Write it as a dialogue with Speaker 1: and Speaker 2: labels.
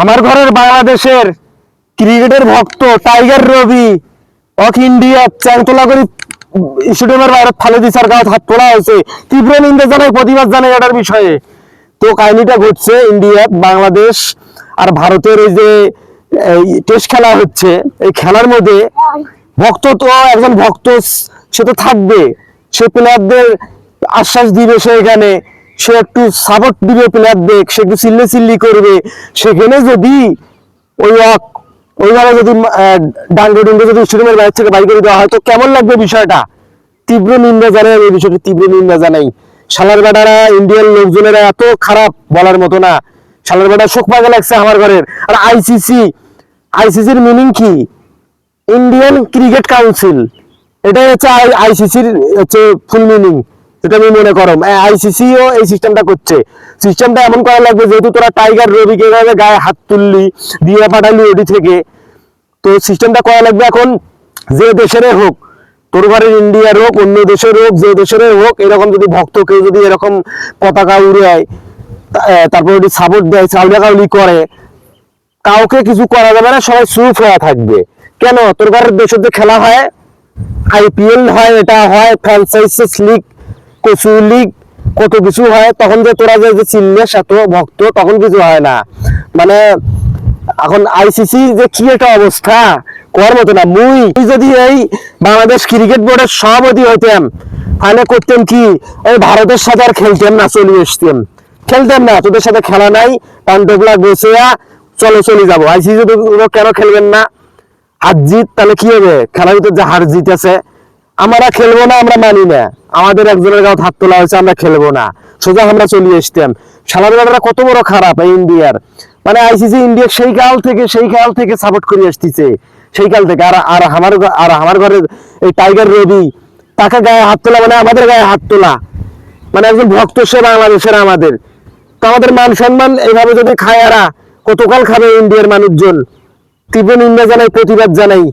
Speaker 1: আমার ঘরের বাংলাদেশের ক্রিকেটের ভক্ত টাইগার রবি অক ইন্ডিয়া চ্যাংতলা করে স্টেডিয়ামের বাইরে ফালে দিছার গায়ে হাত তোলা হয়েছে। তীব্র নিন্দা জানাই প্রতিবাদ জানাই এটার বিষয়ে। তো কাহিনীটা ঘটছে, ইন্ডিয়া, বাংলাদেশ আর ভারতের এই যে টেস্ট খেলা হচ্ছে, এই খেলার মধ্যে ভক্ত তো, একজন ভক্ত, সে তো থাকবে। সে প্লেয়ারদের আশ্বাস দিবে সে এখানে। সে একটু সাপোর্ট দিবে প্লেয়ারদের সে একটু চিল্লে চিল্লি করবে। সেখানে যদি ওই ওইভাবে যদি ডাঙ্গে ডুঙ্গে যদি স্টেডিয়ামের বাইরে থেকে বাড়ি করে দেওয়া হয়, তো কেমন লাগবে বিষয়টা? তীব্র নিন্দা জানাই এই বিষয়টি, তীব্র নিন্দা জানাই। শালার বেটারা ইন্ডিয়ান লোকজনেরা এত খারাপ বলার মতো না। শালার বেটা শোক পাগল লাগছে আমার ঘরের। আর আইসিসি আইসিসির মিনিং কি? ইন্ডিয়ান ক্রিকেট কাউন্সিল এটাই হচ্ছে আইসিসির হচ্ছে ফুল মিনিং যেটা আমি মনে করম আইসিসি ও এই সিস্টেমটা করছে। সিস্টেমটা এমন করা লাগবে, যেহেতু তোরা টাইগার রবিকে গায়ে হাত তুললি, দিয়ে পাঠালি ওটি থেকে, তো সিস্টেমটা করা লাগবে এখন যে দেশের হোক, তোর ঘরের ইন্ডিয়ার হোক, অন্য দেশের হোক, যে দেশের হোক, এরকম যদি ভক্ত কেউ যদি এরকম পতাকা উড়ায় তারপর যদি সাপোর্ট দেয় চাউলাকাউলি করে, কাউকে কিছু করা যাবে না, সবাই সুফ হয়ে থাকবে। কেন? তোর ঘরের দেশের যে খেলা হয় আইপিএল হয়, এটা হয় ফ্রান্সাইজিস লিগ কচু লিগ কত কিছু হয়, তখন যে তোরা যে চিল্লে এত ভক্ত, তখন কিছু হয় না। মানে এখন আইসিসি যে কি একটা অবস্থা কর মতো না, মুই যদি এই বাংলাদেশ ক্রিকেট বোর্ডের সভাপতি হইতাম তাহলে করতাম কি ওই ভারতের সাথে আর খেলতাম না, চলে আসতাম। খেলতাম না, তোদের সাথে খেলা নাই টানটোকলা বসে চলো, চলে যাব। আইসিসি কেন খেলবেন না? হার জিত, তাহলে কি হবে? খেলার ভিতর যে হার জিত আছে আমরা খেলব না, আমরা মানি না। আমাদের একজনের গাও হাত তোলা হয়েছে, আমরা খেলব না। সোজা আমরা চলে আসতাম। সালাদারা কত বড় খারাপ এই ইন্ডিয়ার। মানে আইসিসি ইন্ডিয়া সেই কাল থেকে, সেই কাল থেকে সাপোর্ট করে আসতেছে। সেই কাল থেকে। আর আর আমার আর আমার ঘরের এই টাইগার রবি তাকে গায়ে হাত তোলা মানে আমাদের গায়ে হাত তোলা। মানে একজন ভক্ত সে বাংলাদেশের আমাদের। তো আমাদের মান সম্মান এইভাবে যদি খায় আরা কতকাল খাবে ইন্ডিয়ার মানুষজন? তীব্র নিন্দা জানাই, প্রতিবাদ জানাই।